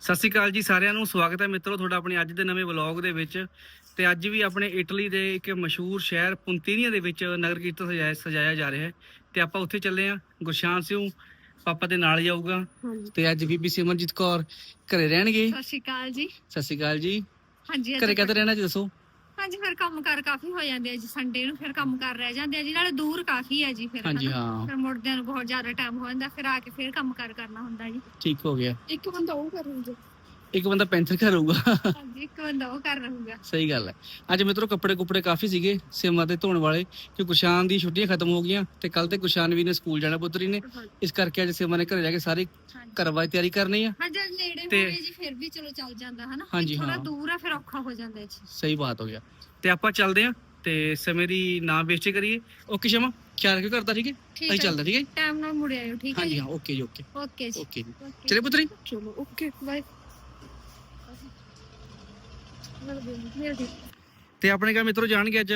ਸਤਿ ਸ਼੍ਰੀ ਅਕਾਲ ਜੀ ਸਾਰਿਆਂ ਨੂੰ ਸਵਾਗਤ ਹੈ ਮਿੱਤਰੋ ਤੁਹਾਡਾ ਆਪਣੇ ਅੱਜ ਦੇ ਨਵੇਂ ਵਲੌਗ ਦੇ ਵਿੱਚ। ਤੇ ਅੱਜ ਵੀ ਆਪਣੇ ਇਟਲੀ ਦੇ ਇੱਕ ਮਸ਼ਹੂਰ ਸ਼ਹਿਰ ਪੁੰਤੀਨੀਆ ਦੇ ਵਿੱਚ ਨਗਰ ਕੀਰਤਨ ਸਜਾਇਆ ਸਜਾਇਆ ਜਾ ਰਿਹਾ ਹੈ। ਤੇ ਆਪਾਂ ਉੱਥੇ ਚੱਲੇ ਆ ਗੁਰਸ਼ਾਨ ਸਿੰਘ ਪਾਪਾ ਦੇ ਨਾਲ ਜਾਊਗਾ ਤੇ ਅੱਜ ਬੀਬੀ ਸਿਮਰਜੀਤ ਕੌਰ ਘਰੇ ਰਹਿਣਗੇ? ਸਤਿ ਸ਼੍ਰੀ ਅਕਾਲ ਜੀ। ਸਤਿ ਸ਼੍ਰੀ ਅਕਾਲ ਜੀ। ਹਾਂਜੀ ਘਰੇ ਕਦ ਰਹਿਣਾ ਜੀ ਦੱਸੋ? ਹਾਂਜੀ ਫਿਰ ਕੰਮ ਕਾਰ ਕਾਫੀ ਹੋ ਜਾਂਦੇ ਆ ਜੀ ਸੰਡੇ ਨੂੰ ਫਿਰ ਕੰਮ ਕਰ ਰਹਿ ਜਾਂਦੇ ਆ ਜੀ ਨਾਲੇ ਦੂਰ ਕਾਫੀ ਹੈ ਜੀ ਫਿਰ ਹਾਂਜੀ ਹਨਾ। ਹਾਂ। ਫਿਰ ਮੁੜਦਿਆਂ ਨੂੰ ਬਹੁਤ ਜ਼ਿਆਦਾ ਟਾਈਮ ਹੋ ਜਾਂਦਾ ਫਿਰ ਆ ਕੇ ਫਿਰ ਕੰਮ ਕਾਰ ਕਰਨਾ ਹੁੰਦਾ ਜੀ। ਠੀਕ ਹੋ ਗਿਆ। ਇੱਕ ਬੰਦਾ ਉਹ ਕਰੂਗਾ ਇੱਕ ਬੰਦਾ ਪੈਂਥਰ ਘਰੂਗਾ ਹਾਂਜੀ ਇੱਕ ਬੰਦਾ ਉਹ ਕਰ ਰਹੂਗਾ। ਸਹੀ ਗੱਲ ਹੈ। ਅੱਜ ਮਿੱਤਰੋ ਕੱਪੜੇ ਕੁਪੜੇ ਕਾਫੀ ਸੀਗੇ ਸਿਮਾ ਦੇ ਧੋਣ ਵਾਲੇ ਕਿ ਕੁਸ਼ਾਨ ਦੀ ਛੁੱਟੀਆਂ ਖਤਮ ਹੋ ਗਈਆਂ ਤੇ ਕੱਲ ਤੇ ਕੁਸ਼ਾਨ ਵੀ ਨੇ ਸਕੂਲ ਜਾਣਾ ਪੁੱਤਰੀ ਨੇ। ਇਸ ਕਰਕੇ ਅੱਜ ਸਿਮਾ ਨੇ ਘਰੇ ਜਾ ਕੇ ਸਾਰੀ ਹਾਂਜੀ। ਦੀ ਤਿਆਰੀ ਕਰਨੀ ਆ। ਹਾਂ ਜਦ ਨੇੜੇ ਤੇ- ਜੀ ਫਿਰ ਵੀ ਚਲੋ ਚੱਲ ਜਾਂਦਾ ਹਨਾ? ਹਾਂਜੀ, ਥੋੜਾ। ਦੂਰ ਆ ਫਿਰ ਔਖਾ ਹੋ ਜਾਂਦਾ ਜੀ ਸਹੀ ਬਾਤ ਹੋ ਗਿਆ। ਤੇ ਆਪਾਂ ਚੱਲਦੇ ਆ ਤੇ ਸਮੇਂ ਦੀ ਨਾ ਵੇਸਟ ਕਰੀਏ। ਓਕੇ ਸ਼ਮਾ ਖਿਆਲ ਰੱਖਿਓ ਕਰਦਾ ਠੀਕ ਹੈ? ਅਸੀਂ ਚੱਲਦੇ ਠੀਕ ਹੈ ਟਾਈਮ ਨਾਲ ਮੁੜ ਆਇਓ ਠੀਕ ਹੈ ਹਾਂਜੀ ਹਾਂ ਓਕੇ ਜੀ ਓਕੇ। ਓਕੇ ਜੀ। ਓਕੇ. ਚਲੇ ਪੁੱਤਰੀ। ਚਲੋ ਓਕੇ ਬਾਏ। ਤੇ ਆਪਣੇ ਘਰ ਮਿੱਤਰੋ ਜਾਣਗੇ ਅੱਜ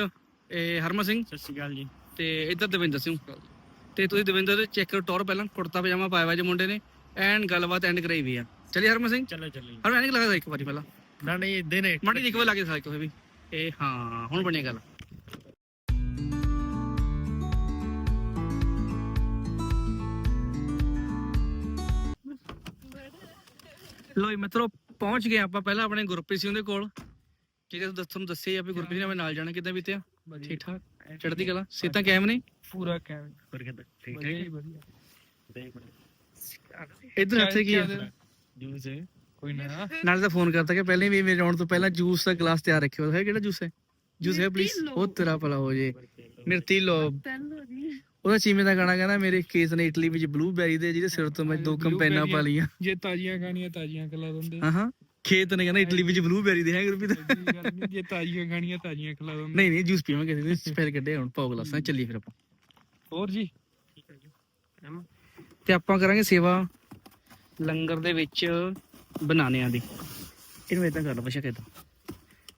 ਇਹ ਹਰਮਨ ਸਿੰਘ। ਸਤਿ ਸ਼੍ਰੀ ਅਕਾਲ ਜੀ। ਤੇ ਇੱਧਰ ਦਵਿੰਦਰ ਸਿੰਘ। ਤੇ ਤੁਸੀਂ ਦਵਿੰਦਰ ਦੇ ਚੈੱਕ ਕਰੋ ਟੌਰ ਪਹਿਲਾਂ ਕੁੜਤਾ ਪਜਾਮਾ ਪਾਇਆ ਹੋਇਆ ਜੇ ਮੁੰਡੇ ਨੇ। ਐਨ ਗੱਲਬਾਤ ਐਂਡ ਕਰਾਈ ਵੀ ਆ। ਚਲਿਏ ਹਰਮਨ ਸਿੰਘ? ਚਲੋ ਚੱਲੀ ਹਰਮਨ ਐਨਕ ਲਗਾ ਦੇ ਇੱਕ ਵਾਰੀ ਪਹਿਲਾਂ? ਨਾ ਨਹੀਂ ਇਦਾਂ ਨੇ। ਮਾੜੀ ਇੱਕ ਵਾਰ ਲਾ ਕੇ ਦਿਖਾ ਕੋਈ ਵੀ। ਇਹ ਹਾਂ ਹੁਣ ਬਣੀ ਗੱਲ। ਲੋ ਮਿੱਤਰੋ ਪਹੁੰਚ ਗਏ ਆਪਾਂ ਪਹਿਲਾਂ ਆਪਣੇ ਗੁਰਪ੍ਰੀਤ ਸਿੰਘ ਦੇ ਕੋਲ। ਹੈ ਤੁਹਾਨੂੰ ਦੱਸਣ ਦੱਸੇ ਆ ਵੀ ਗੁਰਪ੍ਰੀਤ ਨੇ ਆਪਣੇ ਨਾਲ ਜਾਣਾ ਕਿੱਦਾਂ ਬੀਤਿਆ? ਠੀਕ ਠਾਕ? ਚੜ੍ਹਦੀ ਕਲਾ? ਸਿੱਧਾ ਕਾਇਮ ਨੇ? ਪੂਰਾ ਕੈਮ ਫਿਰ ਕਿਦਾਂ? ਠੀਕ ਹੈ ਵਧੀਆ। ਦੇਖ ਇੱਧਰ ਇੱਥੇ ਕੀ ਆ? ਜੂਸ ਹੈ। ਕੋਈ ਨਾ। ਨਾਲੇ ਤਾਂ ਫੋਨ ਕਰਤਾ ਕਿ ਪਹਿਲੇ ਵੀ ਮੇਰੇ ਆਉਣ ਤੋਂ ਪਹਿਲਾਂ ਜੂਸ ਦਾ ਗਲਾਸ ਤਿਆਰ ਰੱਖਿਓ। ਹੈ ਕਿਹੜਾ ਜੂਸ ਹੈ? ਜੂਸ ਹੈ ਪਲੀਜ਼ ਉਹ ਤੇਰਾ ਭਲਾ ਹੋ ਜੇ। ਮਿਰਤੀ ਲੋ ਉਹਦਾ ਚੀਮੇ ਦਾ ਗਾਣਾ ਕਹਿੰਦਾ ਮੇਰੇ ਕੇਸ ਨੇ ਇਟਲੀ ਵਿੱਚ ਬਲੂਬੈਰੀ ਦੇ ਜਿਹਦੇ ਸਿਰ ਤੋਂ ਮੈਂ ਦੋ ਕੰਪੈਨਾਂ ਪਾ ਲਈਆਂ। ਜੇ ਤਾਜ਼ੀਆਂ ਖਾਣੀਆਂ ਤਾਜ਼ੀਆਂ ਖਿਲਾ ਦਿੰਦੇ। ਹਾਂ ਹਾਂ। ਖੇਤ ਨੇ ਕਹਿੰਦਾ ਇਟਲੀ ਵਿੱਚ ਬਲੂਬੈਰੀ ਦੇ ਹੈ ਗੁਰਪ੍ਰੀਤ ਐਡੀ ਗੱਲ ਨੀ, ਜੇ ਤਾਜ਼ੀਆਂ ਖਾਣੀਆਂ ਤਾਜ਼ੀਆਂ ਖਿਲਾ ਦਿੰਦੇ। ਨਹੀਂ ਨਹੀਂ ਜੂਸ ਪੀਵਾਂਗੇ ਸਪੈਲ ਕੱਢੇ ਹੁਣ ਪਾਓ ਗਲਾਸਾਂ ਚੱਲੀਏ ਫਿਰ ਆਪਾਂ। ਹੋਰ ਜੀ? ਤੇ ਆਪਾਂ ਕਰਾਂਗੇ ਸੇਵਾ ਲੰਗਰ ਦੇ ਵਿੱਚ ਬਨਾਨਿਆਂ ਦੀ। ਇਹਨੂੰ ਇਦਾਂ ਕਰ ਲਓ ਬਸ਼ਾ ਕਿਦਾਂ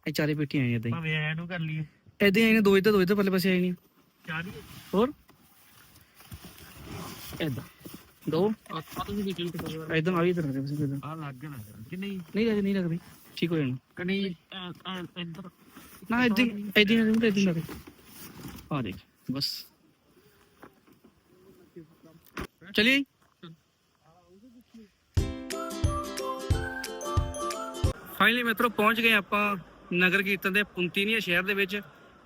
ਇਹ ਚਾਰੇ ਪੇਟੀਆਂ ਆਈਆਂ ਇਦਾਂ ਭਾਵੇਂ ਐ ਨੂੰ ਕਰ ਲਈਏ। ਹੀ ਇਦਾਂ ਆਈਆਂ ਦੋ ਇੱਧਰ ਦੋ ਇੱਧਰ ਪੱਲੇ ਪਾਸੇ ਆਈ ਨਹੀਂ ਚਾਹ ਨਹੀਂ ਹੋਰ? ਇਦਾਂ ਦੋ। ਆ ਤੁਸੀਂ ਵੀ ਕਿਲਟ ਕਰੋ ਇਦਾਂ ਆ ਵੀ ਇਧਰ ਇਦਾਂ ਆ। ਲੱਗ ਨਾ। ਕਿ ਨਹੀਂ? ਨਹੀਂ ਲੱਗ ਨਹੀਂ ਲੱਗਦੀ। ਠੀਕ ਹੋ ਜਾਣਾ। ਕਣੀ ਇੱਧਰ। ਨਾ ਇਦਾਂ ਇਦਾਂ ਇਦਾਂ ਇਦਾਂ ਲੱਗ ਆ ਦੇਖ ਬਸ। ਚਲਿਏ। ਫਾਈਨਲੀ ਮਿੱਤਰੋ ਪਹੁੰਚ ਗਏ ਆਪਾਂ ਨਗਰ ਕੀਰਤਨ ਦੇ ਪੁੰਤੀਨੀਆ ਸ਼ਹਿਰ ਦੇ ਵਿੱਚ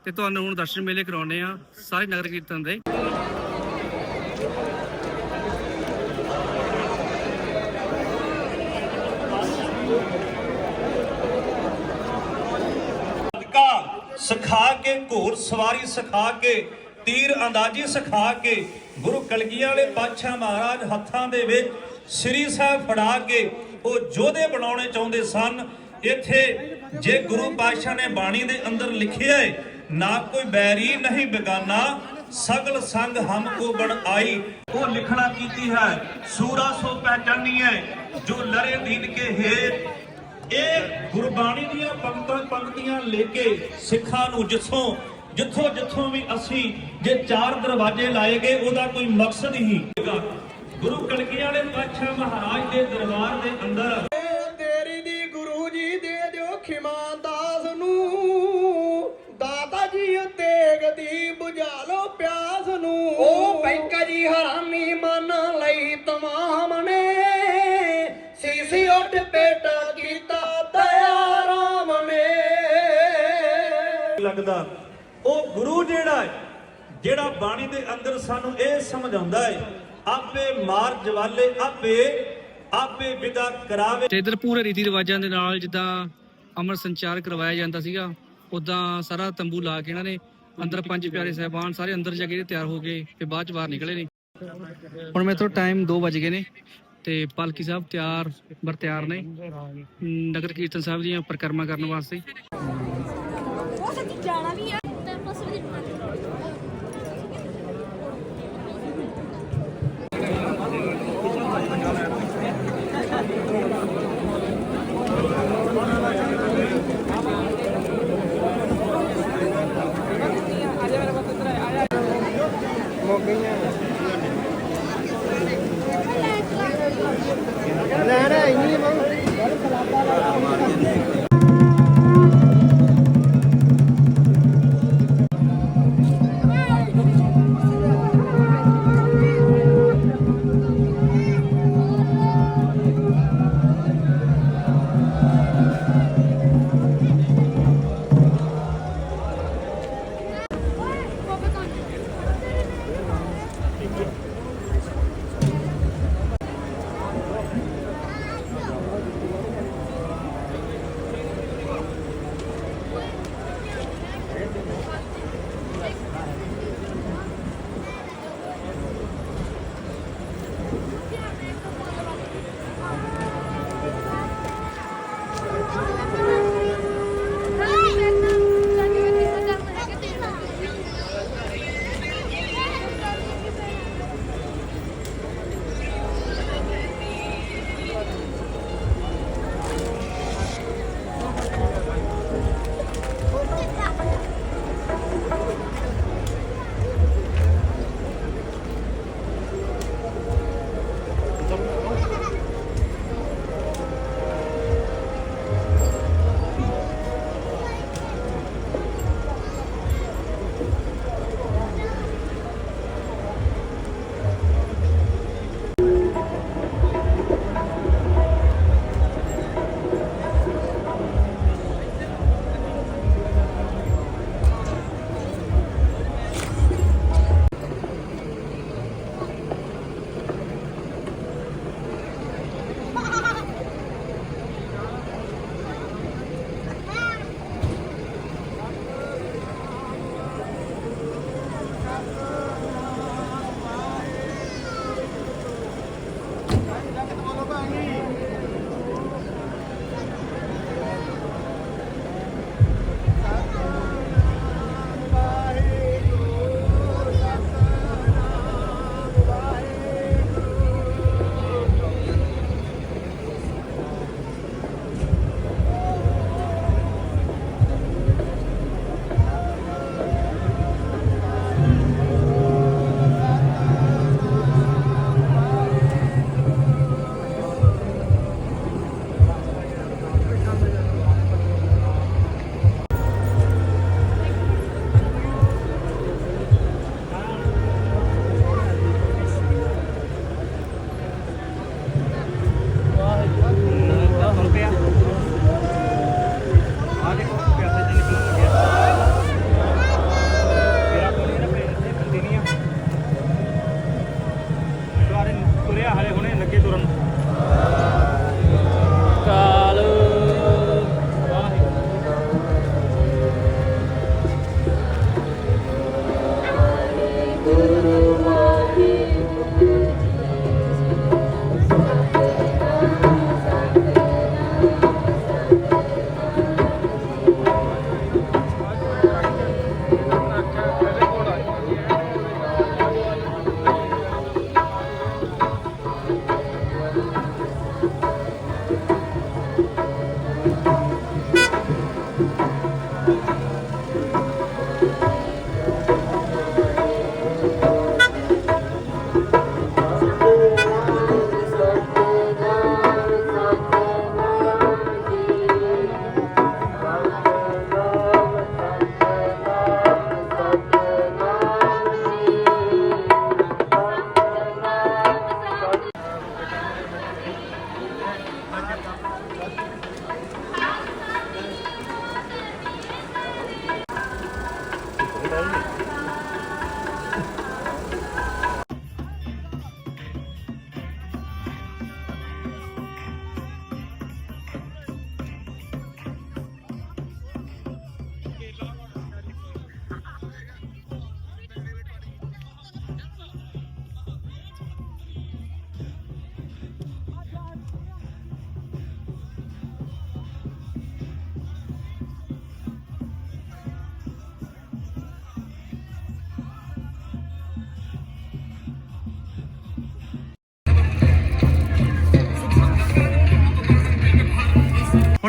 ਤੇ ਤੁਹਾਨੂੰ ਹੁਣ ਦਰਸ਼ਨ ਮੇਲੇ ਕਰਾਉਣੇ ਆ ਸਾਰੇ ਨਗਰ ਕੀਰਤਨ ਦੇ। ਸਿਖਾ ਕੇ ਘੋੜ ਸਵਾਰੀ ਸਿਖਾ ਕੇ, ਤੀਰ ਅੰਦਾਜ਼ੀ ਸਿਖਾ ਕੇ, ਗੁਰੂ ਕਲਗੀਆਂ ਵਾਲੇ ਪਾਤਸ਼ਾਹ ਮਹਾਰਾਜ ਹੱਥਾਂ ਦੇ ਵਿੱਚ ਸ੍ਰੀ ਸਾਹਿਬ ਫੜਾ ਕੇ ਉਹ ਯੋਧੇ ਬਣਾਉਣੇ ਚਾਹੁੰਦੇ ਸਨ। ਇੱਥੇ ਜੇ ਗੁਰੂ ਪਾਤਸ਼ਾਹ ਨੇ ਬਾਣੀ ਦੇ ਅੰਦਰ ਲਿਖਿਆ ਹੈ, ਨਾ ਕੋਈ ਬੈਰੀ, ਨਹੀਂ ਬੇਗਾਨਾ, ਸਗਲ ਸੰਗ ਹਮ ਕੋ ਬਣ ਆਈ। ਉਹ ਲਿਖਣਾ ਕੀਤੀ ਹੈ? ਸੂਰਾ ਸੋ ਪਹਿਚਾਨੀ ਹੈ, ਜੋ ਲਰੇ ਦੀਨ ਕੇ ਹੇਤ। ਇਹ ਗੁਰਬਾਣੀ ਦੀਆਂ ਪੰਕਤਾਂ ਪੰਕਤੀਆਂ ਲੈ ਕੇ ਸਿੱਖਾਂ ਨੂੰ ਜਿੱਥੋਂ ਜਿੱਥੋਂ ਜਿੱਥੋਂ ਵੀ ਅਸੀਂ ਜੇ ਚਾਰ ਦਰਵਾਜ਼ੇ ਲਾਏ ਗਏ ਉਹਦਾ ਕੋਈ ਮਕਸਦ ਹੀ ਹੋਵੇਗਾ ਗੁਰੂ ਕਲਗੀਆਂ ਵਾਲੇ ਪਾਤਸ਼ਾਹ ਮਹਾਰਾਜ ਦੇ ਦਰਬਾਰ ਦੇ ਅੰਦਰ ਤੇਰੀ ਦੀ ਗੁਰੂ ਜੀ ਦੇ ਦਿਓ ਖਿਮਾ ਦਾਸ ਨੂੰ। ਦਾਤਾ ਜੀ ਤੇਗ ਦੀ ਬੁਝਾ ਲੋ ਪਿਆਸ ਨੂੰ। ਉਹ ਪੈਂਕਾ ਜੀ ਹਰਾਮੀ ਲੱਗਦਾ ਉਹ ਗੁਰੂ ਜਿਹੜਾ ਹੈ, ਜਿਹੜਾ ਬਾਣੀ ਦੇ ਅੰਦਰ ਸਾਨੂੰ ਇਹ ਸਮਝਾਉਂਦਾ ਹੈ, ਆਪੇ ਮਾਰ ਜਵਾਲੇ, ਆਪੇ ਆਪੇ ਵਿਦਾ ਕਰਾਵੇ। ਤੇ ਇਧਰ ਪੂਰੇ ਰੀਤੀ ਰਿਵਾਜਾਂ ਦੇ ਨਾਲ ਜਿੱਦਾਂ ਅਮਰ ਸੰਚਾਰ ਕਰਵਾਇਆ ਜਾਂਦਾ ਸੀਗਾ, ਉਦਾਂ ਸਾਰਾ ਤੰਬੂ ਲਾ ਕੇ ਇਹਨਾਂ ਨੇ ਅੰਦਰ ਪੰਜ ਪਿਆਰੇ ਸਹਿਬਾਨ ਸਾਰੇ ਅੰਦਰ ਜਾ ਕੇ ਤਿਆਰ ਹੋ ਗਏ ਤੇ ਬਾਅਦ ਚ ਬਾਹਰ ਨਿਕਲੇ ਨੇ। ਹੁਣ ਮੇਰੇ ਟਾਈਮ 2 ਵਜ ਗਏ ਨੇ ਤੇ ਪਾਲਕੀ ਸਾਹਿਬ ਤਿਆਰ, ਬਰ ਤਿਆਰ ਨੇ। ਨਗਰ ਕੀਰਤਨ ਸਾਹਿਬ ਦੀਆਂ ਪ੍ਰਕਰਮਾ ਕਰਨ ਵਾਸਤੇ। ਜਾਣਾ ਵੀ ਆ। ਮੈਂ ਪਸਰ ਦੀ ਲੈਣਾ ਇੰਨੀ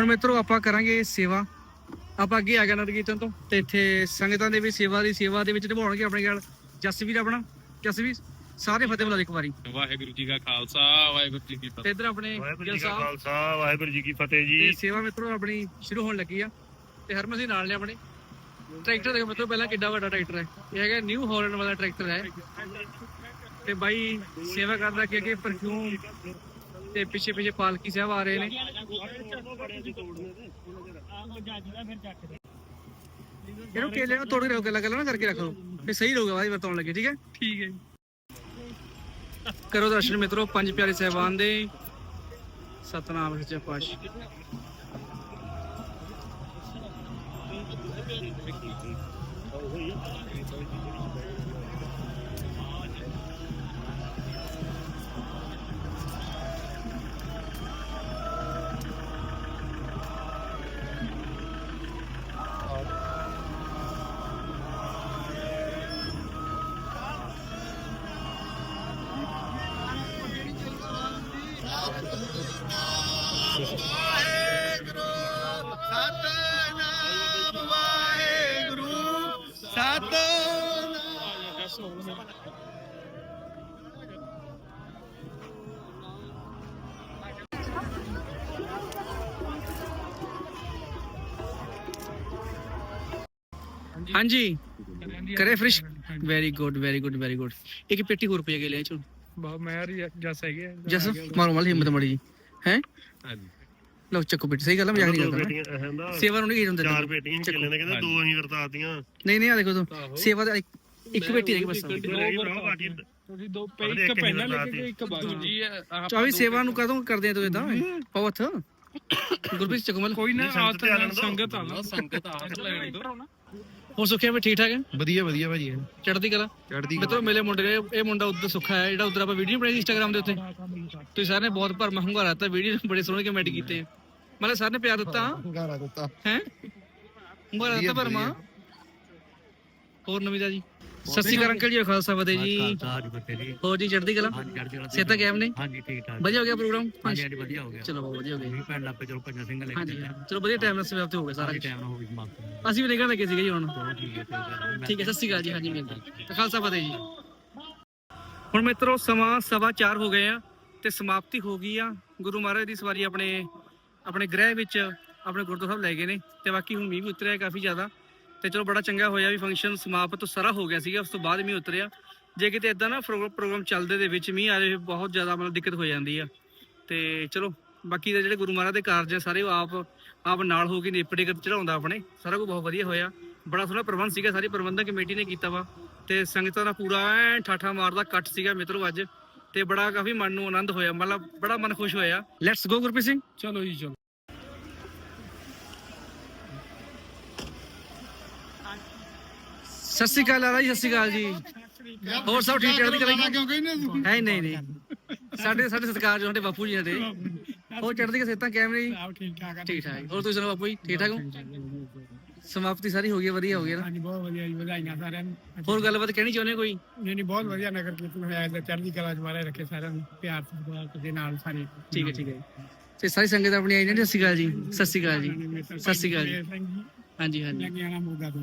ਮਿੱਤਰੋ ਆਪਾਂ ਕਰਾਂਗੇ ਸੇਵਾ। ਆਪਾਂ ਅੱਗੇ ਆ ਗਏ ਨਗਰ ਕੀਰਤਨ ਤੋਂ ਤੇ ਇੱਥੇ ਸੰਗਤਾਂ ਦੇ ਵੀ ਸੇਵਾ ਦੀ ਸੇਵਾ ਦੇ ਵਿੱਚ ਨਿਭਾਉਣਗੇ ਆਪਣੇ ਨਾਲ। ਜਸਵੀਰ ਆਪਣਾ ਜਸਵੀਰ ਸਾਰੇ ਫਤਿਹ ਬੁਲਾ ਦੇ ਇੱਕ ਵਾਰੀ। ਵਾਹਿਗੁਰੂ ਜੀ ਕਾ ਖਾਲਸਾ ਵਾਹਿਗੁਰੂ ਜੀ ਕੀ ਤੇ ਇੱਧਰ ਆਪਣੇ ਗਿੱਲ ਸਾਹਿਬ। ਖਾਲਸਾ ਵਾਹਿਗੁਰੂ ਜੀ ਕੀ ਫਤਿਹ ਤੇ ਸੇਵਾ ਮਿੱਤਰੋ ਆਪਣੀ ਸ਼ੁਰੂ ਹੋਣ ਲੱਗੀ ਆ। ਤੇ ਹਰਮਨ ਸਿੰਘ ਨਾਲ ਨੇ ਆਪਣੇ। ਟਰੈਕਟਰ ਦੇਖੋ ਮਿੱਤਰੋ ਪਹਿਲਾਂ ਕਿੱਡਾ ਵੱਡਾ ਟਰੈਕਟਰ ਹੈ। ਇਹ ਹੈਗਾ ਨਿਊ ਹਾਲੈਂਡ ਵਾਲਾ ਟਰੈਕਟਰ ਹੈ। ਤੇ ਬਾਈ ਸੇਵਾ ਕਰਦਾ ਕਿ ਅੱਗੇ ਪਰਫਿਊਮ ਤੇ ਪਿੱਛੇ ਪਿੱਛੇ ਪਾਲਕੀ ਸਾਹਿਬ ਆ ਰਹੇ ਨੇ। ਇਹਨੂੰ ਕੇਲੇ ਨੂੰ ਤੋੜ ਕੇ ਰੱਖੋ ਗੱਲਾਂ ਗੱਲਾਂ ਨਾ ਕਰਕੇ ਰੱਖੋ ਫੇ ਸਹੀ ਰਹੂਗਾ ਬਾਈ ਵਰਤਾਉਣ ਲੱਗੇ ਠੀਕ ਹੈ? ਠੀਕ ਹੈ ਕਰੋ ਦਰਸ਼ਨ ਮਿੱਤਰੋ ਪੰਜ ਪਿਆਰੇ ਸਹਿਬਾਨ ਦੇ। ਸਤਨਾਮ ਸੱਚਾ ਪਾਤਸ਼ਾਹ। ਹਾਂਜੀ। ਕਰੇ ਫ੍ਰਿਸ਼? Very good very good very good ਇੱਕ ਪੇਟੀ ਹੋਰ ਪਈ ਗਈ ਲੈ ਚੋ। ਬਹੁਤ ਮੈਂ ਜਸ ਹੈਗੇ ਆ। ਜਸ ਮਾਰੋ ਮਾਲ ਹਿੰਮਤ ਮੜੀ ਜੀ ਹੈ? ਲਓ ਚੱਕੋ ਪੇਟੀ। ਸਹੀ ਗੱਲ ਆ ਮਜ਼ਾਕ ਨਹੀਂ ਕਰਦਾ ਸੇਵਾ ਨੂੰ ਨਹੀਂ ਹੁੰਦਾ ਚਾਰ ਬੇਟੀਆਂ ਕਿੱਲੇ ਨੇ ਕਹਿੰਦਾ ਦੋ ਅਸੀਂ ਵਰਤਾਤੀਆਂ। ਨਹੀਂ ਨਹੀਂ ਆ ਦੇਖੋ ਤੂੰ। ਸੇਵਾ ਦਾ ਇੱਕ ਪੇਟੀ ਰਹਿ ਗਈ ਬਸ ਭਰਾ ਬਾਕੀ ਤੁਸੀਂ ਦੋ ਪੈ ਇੱਕ ਪਹਿਲਾਂ ਲੈ ਕੇ ਇੱਕ ਬਾਅਦ ਜੀ ਚਾਵੀ ਸੇਵਾ ਨੂੰ ਕਦੋਂ ਕਰਦੇ ਆ ਤੂੰ ਇਦਾਂ ਪਵਥ ਗੁਰਪ੍ਰੀਤ ਚਕਮਲ ਕੋਈ ਨਾ ਸੰਗਤ ਆ। ਸੰਗਤ ਆ ਨਾ। ਸੰਗਤ ਆ ਲੈਣ ਦੋ। ਹੋਰ ਸੁੱਖਿਆ ਵੀ ਠੀਕ ਠਾਕ ਹੈ? ਵਧੀਆ ਵਧੀਆ ਭਾਜੀ। ਚੜ੍ਹਦੀ ਕਲਾ? ਚੜ੍ਹਦੀ ਮਿੱਤਰੋ ਮੇਲੇ ਮੁੰਡੇ ਇਹ ਮੁੰਡਾ ਉਧਰ ਸੁੱਖਾ ਹੈ ਜਿਹੜਾ ਉਧਰ ਆਪਾਂ ਵੀਡੀਓ ਬਣਾਈ ਇੰਸਟਾਗ੍ਰam ਦੇ ਉੱਤੇ। ਤੁਸੀਂ ਸਾਰੇ ਨੇ ਬਹੁਤ ਭਰਮਾ ਹੰਗਾਰਾ ਦਿੱਤਾ ਵੀਡੀਓ ਬੜੇ ਸੋਹਣੇ ਕਮੈਂਟ ਕੀਤੇ ਮਤਲਬ ਸਾਰੇ ਨੇ ਪਿਆਰ ਦਿੱਤਾ? ਘਾਰਾ ਦਿੱਤਾ। ਹੈ? ਹੰਗਾਰਾ ਦਿੱਤਾ ਭਰਮਾ? ਹੋਰ ਨਵੀਂ ਜੀ ਸਤਿ ਸ਼੍ਰੀ ਅਕਾਲ ਅੰਕਲ ਜੀ ਖਾਲਸਾ ਫਤਿਹ ਜੀ। ਹੋਰ ਜੀ ਚੜ੍ਹਦੀ ਕਲਾ? ਸੇਤਾ ਕੈਮ ਨੇ? ਹਾਂਜੀ ਠੀਕ ਠਾਕ। ਵਧੀਆ ਹੋ ਗਿਆ ਪ੍ਰੋਗਰਾਮ? ਹਾਂਜੀ ਹਾਂਜੀ। ਵਧੀਆ ਹੋ ਗਿਆ। ਚਲੋ ਬਹੁਤ ਵਧੀਆ ਹੋ ਗਿਆ। ਵੀ ਭੈਣ ਲੱਪੇ ਚਲੋ ਪੰਜਾ ਸਿੰਘ ਲੈ ਹਾਂਜੀ। ਚਲੋ ਵਧੀਆ ਟਾਈਮ ਨਾਲ ਸਵੇਰ ਤੇ ਹੋ ਗਿਆ ਸਾਰਾ। ਟਾਈਮ ਹੋ ਗਈ ਸਮਾਪਤ। ਅਸੀਂ ਵੀ ਨਿਕਲਣ ਲੱਗੇ ਸੀਗੇ ਜੀ ਹੁਣ। ਠੀਕ ਹੈ ਸਤਿ ਸ਼੍ਰੀ ਅਕਾਲ ਜੀ ਹਾਂਜੀ ਮਿਲਦੇ ਹਾਂ। ਖਾਲਸਾ ਫਤਿਹ ਜੀ। ਹੁਣ ਮਿੱਤਰੋ ਸਮਾਂ ਸਵਾ ਚਾਰ ਹੋ ਗਏ ਆ ਤੇ ਸਮਾਪਤੀ ਹੋ ਗਈ ਆ। ਗੁਰੂ ਮਹਾਰਾਜ ਦੀ ਸਵਾਰੀ ਆਪਣੇ ਆਪਣੇ ਗ੍ਰਹਿ ਵਿੱਚ ਆਪਣੇ ਗੁਰਦੁਆਰਾ ਸਾਹਿਬ ਲੈ ਗਏ ਨੇ ਤੇ ਬਾਕੀ ਹੁਣ ਮੀਂਹ ਵੀ ਉਤਰਿਆ ਕਾਫੀ ਜ਼ਿਆਦਾ। ਤੇ ਚਲੋ ਬੜਾ ਚੰਗਾ ਹੋਇਆ ਵੀ ਫੰਕਸ਼ਨ ਸਮਾਪਤ ਸਾਰਾ ਹੋ ਗਿਆ ਸੀਗਾ ਉਸ ਤੋਂ ਬਾਅਦ ਮੀਂਹ ਉਤਰਿਆ। ਜੇ ਕਿਤੇ ਇਦਾਂ ਨਾ ਪ੍ਰੋ- ਪ੍ਰੋਗਰਾਮ ਚੱਲਦੇ ਦੇ ਵਿੱਚ ਮੀਂਹ ਆ ਜਾਵੇ ਬਹੁਤ ਜ਼ਿਆਦਾ ਮਤਲਬ ਦਿੱਕਤ ਹੋ ਜਾਂਦੀ ਆ। ਤੇ ਚਲੋ ਬਾਕੀ ਦੇ ਜਿਹੜੇ ਗੁਰੂ ਮਹਾਰਾਜ ਦੇ ਕਾਰਜ ਆ ਸਾਰੇ ਉਹ ਆਪ ਆਪ ਨਾਲ ਹੋ ਕੇ ਨੇਪੜੇ ਕਰ ਚੜਾਉਂਦਾ ਆਪਣੇ। ਸਾਰਾ ਕੁਝ ਬਹੁਤ ਵਧੀਆ ਹੋਇਆ। ਬੜਾ ਸੋਹਣਾ ਪ੍ਰਬੰਧ ਸੀਗਾ ਸਾਰੀ ਪ੍ਰਬੰਧਕ ਕਮੇਟੀ ਨੇ ਕੀਤਾ ਵਾ। ਤੇ ਸੰਗਤਾਂ ਦਾ ਪੂਰਾ ਐ ਠਾਠਾ ਮਾਰਦਾ ਕੱਟ ਸੀਗਾ ਮਿੱਤਰੋ ਅੱਜ। ਤੇ ਬੜਾ ਕਾਫੀ ਮਨ ਨੂੰ ਆਨੰਦ ਹੋਇਆ ਮਤਲਬ ਬੜਾ ਮਨ ਖੁਸ਼ ਹੋਇਆ। Let's go Gurpreet Singh. ਚਲੋ ਜੀ ਚਲੋ। ਸਤਿ ਸ਼੍ਰੀ ਅਕਾਲ ਲਾਲਾ ਜੀ ਸਤਿ ਸ਼੍ਰੀ ਅਕਾਲ ਜੀ। ਹੋਰ ਸਭ ਠੀਕ ਠਾਕ ਦੀ ਕਰਾਂਗੇ ਕਿਉਂ ਕਹਿੰਦੇ ਤੂੰ ਹੈ ਨਹੀਂ ਨਹੀਂ। ਸਾਡੇ ਸਾਡੇ ਸਤਿਕਾਰ ਜੋ ਸਾਡੇ ਬਾਪੂ ਜੀ ਸਾਡੇ। ਹੋਰ ਚੜ੍ਹਦੀ ਸੇਤਾਂ ਕੈਮਰੇ ਜੀ? ਆਪ ਠੀਕ ਠਾਕ ਆ ਠੀਕ ਠਾਕ। ਹੋਰ ਤੁਸੀਂ ਸੁਣਾਓ ਬਾਪੂ ਜੀ ਠੀਕ ਠਾਕ ਹੋ? ਸਮਾਪਤੀ ਸਾਰੀ ਹੋ ਗਈ ਵਧੀਆ ਹੋ ਗਈ ਨਾ? ਹਾਂਜੀ ਬਹੁਤ ਵਧੀਆ ਜੀ ਵਧਾਈਆਂ ਸਾਰਿਆਂ ਨੂੰ। ਹੋਰ ਗੱਲਬਾਤ ਕਹਿਣੀ ਚਾਹੁੰਦੇ ਹੋ ਕੋਈ? ਨਹੀਂ ਨਹੀਂ ਬਹੁਤ ਵਧੀਆ ਨਗਰ ਕੀਰਤਨ ਹੋਇਆ ਤੇ ਚੜ੍ਹਦੀ ਕਲਾ ਚ ਮਾਰੇ ਰੱਖੇ ਸਾਰਿਆਂ ਨੂੰ। ਪਿਆਰ ਸਤਿਕਾਰ ਦੇ ਨਾਲ ਸਾਰੇ। ਠੀਕ ਹੈ ਠੀਕ ਹੈ। ਤੇ ਸਾਰੀ ਸੰਗਤ ਆਪਣੀ ਆਈ ਨੇ ਸਤਿ ਸ਼੍ਰੀ ਅਕਾਲ ਜੀ ਸਤਿ ਸ਼੍ਰੀ ਅਕਾਲ ਜੀ ਸਤਿ ਸ਼੍ਰੀ ਅਕਾਲ ਜੀ। ਹਾਂਜੀ ਹਾਂਜੀ। ਲੱਗਿਆਣਾ ਮੋਗਾ ਤੋਂ।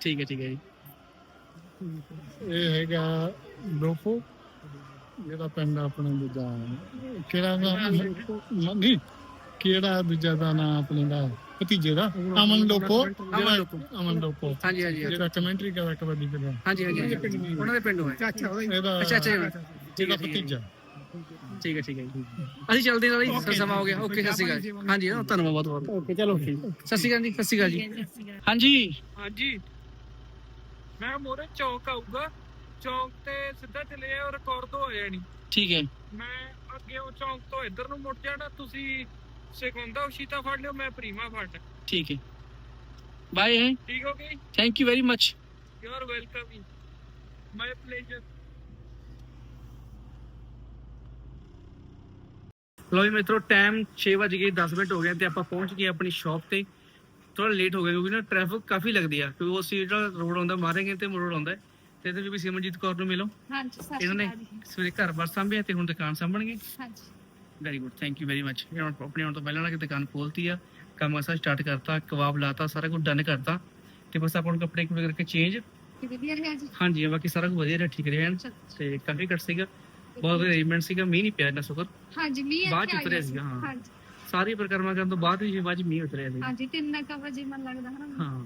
ਠੀਕ ਹੈ ਠੀਕ ਹੈ ਜੀ। ਇਹ ਹੈਗਾ ਲੋਪੋ ਜਿਹੜਾ ਪਿੰਡ ਆਪਣਾ ਦੂਜਾ ਕਿਹੜਾ ਦਾ? ਨਹੀਂ ਕਿਹੜਾ ਦੂਜਾ ਦਾ ਨਾਂ ਆਪਣੇ ਦਾ? ਭਤੀਜੇ ਦਾ? ਅਮਨ ਲੋਪੋ ਅਮਨ ਲੋਪੋ। ਹਾਂਜੀ ਹਾਂਜੀ ਹਾਂਜੀ। ਜਿਹੜਾ ਕਮੈਂਟਰੀ ਕਰਦਾ ਕਬੱਡੀ ਦਾ ਹਾਂਜੀ ਹਾਂਜੀ ਹਾਂਜੀ। ਉਹਨਾਂ ਦੇ ਪਿੰਡੋਂ ਹੈ। ਇਹਦਾ ਅੱਛਾ ਅੱਛਾ। ਜੀ। ਜਿਹੜਾ ਠੀਕ ਹੈ, ਠੀਕ ਹੈ। ਭਤੀਜਾ। ਠੀਕ ਹੈ ਠੀਕ ਹੈ ਜੀ। ਅਸੀਂ ਚੱਲਦੇ ਨਾਲ ਹੀ ਸਮਾਂ ਹੋ ਗਿਆ। ਓਕੇ ਸਤਿ ਸ਼੍ਰੀ ਅਕਾਲ ਜੀ। ਹਾਂਜੀ ਹਾਂ, ਧੰਨਵਾਦ ਬਹੁਤ ਬਹੁਤ। ਓਕੇ ਚਲੋ ਠੀਕ ਸਤਿ ਸ਼੍ਰੀ ਅਕਾਲ ਜੀ ਸਤਿ ਸ਼੍ਰੀ ਅਕਾਲ ਜੀ। ਹਾਂਜੀ। ਹਾਂਜੀ। ਮੈਂ ਮੋਰੇ ਚੌਕ ਆਊਗਾ। ਚੌਕ ਤੇ ਸਿੱਧਾ ਚਲੇ ਜਾਓ ਰਿਕਾਰਡ ਤੋਂ ਹੋ ਜਾਣੀ ਠੀਕ ਹੈ। ਮੈਂ ਅੱਗੇ ਉਹ ਚੌਕ ਤੋਂ ਇੱਧਰ ਨੂੰ ਮੁੜ ਜਾਣਾ ਤੁਸੀਂ ਸਿਕੰਦਾ ਉਸ਼ੀਤਾ ਫੜ ਲਿਓ ਮੈਂ ਪ੍ਰੀਮਾ ਫੜ। ਠੀਕ ਹੈ। ਬਾਏ ਹੈ ਠੀਕ ਹੋ ਗਈ? Thank you very much you are welcome my pleasure ਲੋ ਜੀ ਮਿੱਤਰੋ ਟਾਈਮ 6 ਵਜ ਗਏ 10 ਮਿੰਟ ਹੋ ਗਏ ਤੇ ਆਪਾਂ ਪਹੁੰਚ ਗਏ ਆਪਣੀ ਸ਼ਾਪ ਤੇ। ਥੋੜਾ ਲੇਟ ਹੋ ਗਿਆ ਕਿਉਂਕਿ ਨਾ ਟ੍ਰੈਫਿਕ ਕਾਫੀ ਲੱਗਦੀ ਆ ਕਿਉਂਕਿ ਉਹ ਸੀ ਜਿਹੜਾ ਰੋਡ ਆਉਂਦਾ ਮਾਰੇਗੇ ਤੇ ਮੋੜ ਆਉਂਦਾ। ਤੇ ਵਿੱਚ ਵੀ ਸਿਮਰਜੀਤ ਕੌਰ ਨੂੰ ਮਿਲੋ। ਹਾਂਜੀ ਸਤਿ ਇਹਨਾਂ ਸ਼੍ਰੀ ਅਕਾਲ। ਸਵੇਰੇ ਘਰ ਬਾਰ ਸੰਭਿਆ ਤੇ ਹੁਣ ਦੁਕਾਨ ਸੰਭਣਗੇ ਹਾਂਜੀ। Very good thank you very much ਆਪਣੇ ਆਉਣ ਤੋਂ ਪਹਿਲਾਂ ਨਾ ਕਿ ਦੁਕਾਨ ਖੋਲਤੀ ਆ ਕੰਮ ਅਸਾਂ ਸਟਾਰਟ ਕਰਤਾ ਕਬਾਬ ਲਾਤਾ ਸਾਰਾ ਕੁਝ ਡਨ ਕਰਤਾ। ਤੇ ਬਸ ਆਪਾਂ ਨੂੰ ਕੱਪੜੇ ਕੁਪੜੇ ਕਰਕੇ ਚੇਂਜ ਕਿ ਵਧੀਆ ਰਿਹਾ ਜੀ? ਹਾਂਜੀ ਬਾਕੀ ਸਾਰਾ ਕੁਝ ਵਧੀਆ ਰਿਹਾ ਠੀਕ ਰਿਹਾ। ਤੇ ਕਾਫੀ ਘੱਟ ਸੀਗਾ। ਬਹੁਤ ਅਰੇਂਜਮੈਂਟ ਸੀਗਾ ਮੀਂਹ ਨਹੀਂ ਪਿਆ ਇੰਨਾ ਸ਼ੁਕਰ ਹਾਂਜੀ ਮੀਂਹ ਬਾਅਦ ਚ ਇੱਥੇ ਉਤਰਿਆ ਸੀਗਾ, ਹਾਂ। ਹਾਂਜੀ। ਸਾਰੀ ਪਰਿਕਰਮਾ ਕਰਨ ਤੋਂ ਬਾਅਦ ਵੀ ਬਾਅਦ ਚ ਮੀਂਹ ਉਤਰਿਆ ਸੀ ਹਾਂਜੀ ਤਿੰਨ ਕੁ ਵਜੇ ਮਨ ਲੱਗਦਾ ਹੈ ਨਾ ਹਾਂ।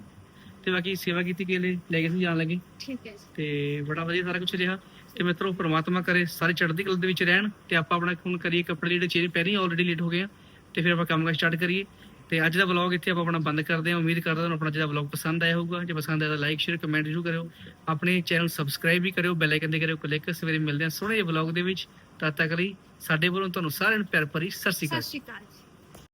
ਤੇ ਬਾਕੀ ਸੇਵਾ ਕੀਤੀ ਕਿ ਲੈ ਲੈ ਕੇ ਸੀ ਜਾਣ ਲੱਗੇ? ਠੀਕ ਹੈ ਜੀ। ਤੇ ਬੜਾ ਵਧੀਆ ਸਾਰਾ ਕੁਝ ਰਿਹਾ। ਤੇ ਮਿੱਤਰੋ ਪ੍ਰਮਾਤਮਾ ਕਰੇ ਸਾਰੇ ਚੜ੍ਹਦੀ ਕਲਾ ਦੇ ਵਿੱਚ ਰਹਿਣ। ਤੇ ਆਪਾਂ ਆਪਣਾ ਹੁਣ ਕਰੀਏ ਕੱਪੜੇ ਜਿਹੜੇ ਚੇਂਜ ਪਹਿਲਾਂ ਹੀ ਆਲਰੇਡੀ ਲੇਟ ਹੋ ਗਏ ਆ। ਤੇ ਫਿਰ ਆਪਾਂ ਕੰਮ ਕਰ ਸਟਾਰਟ ਕਰੀਏ। ਤੇ ਅੱਜ ਦਾ ਵਲੌਗ ਇੱਥੇ ਆਪਾਂ ਆਪਣਾ ਬੰਦ ਕਰਦੇ ਹਾਂ। ਉਮੀਦ ਕਰਦਾ ਤੁਹਾਨੂੰ ਆਪਣਾ ਜਿਹੜਾ ਵਲੌਗ ਪਸੰਦ ਆਇਆ ਹੋਊਗਾ। ਜੇ ਪਸੰਦ ਆਇਆ ਤਾਂ ਲਾਈਕ ਸ਼ੇਅਰ ਕਮੈਂਟ ਜ਼ਰੂਰ ਕਰਿਓ। ਆਪਣੇ ਚੈਨਲ ਸਬਸਕ੍ਰਾਈਬ ਵੀ ਕਰਿਓ। ਬੈਲ ਆਈਕਨ ਤੇ ਕਰਿਓ। ਕਲਿੱਕ ਸਵੇਰੇ ਮਿਲਦੇ ਹਾਂ ਸੋਹਣੇ ਜਿਹੇ ਵਲੌਗ ਦੇ ਵਿੱਚ। ਤਦ ਤੱਕ ਲਈ ਸਾਡੇ ਵੱਲੋਂ ਤੁਹਾਨੂੰ ਸਾਰਿਆਂ ਨੂੰ ਪਿਆਰ ਭਰੀ ਸਤਿ ਸ਼੍ਰੀ ਅਕਾਲ।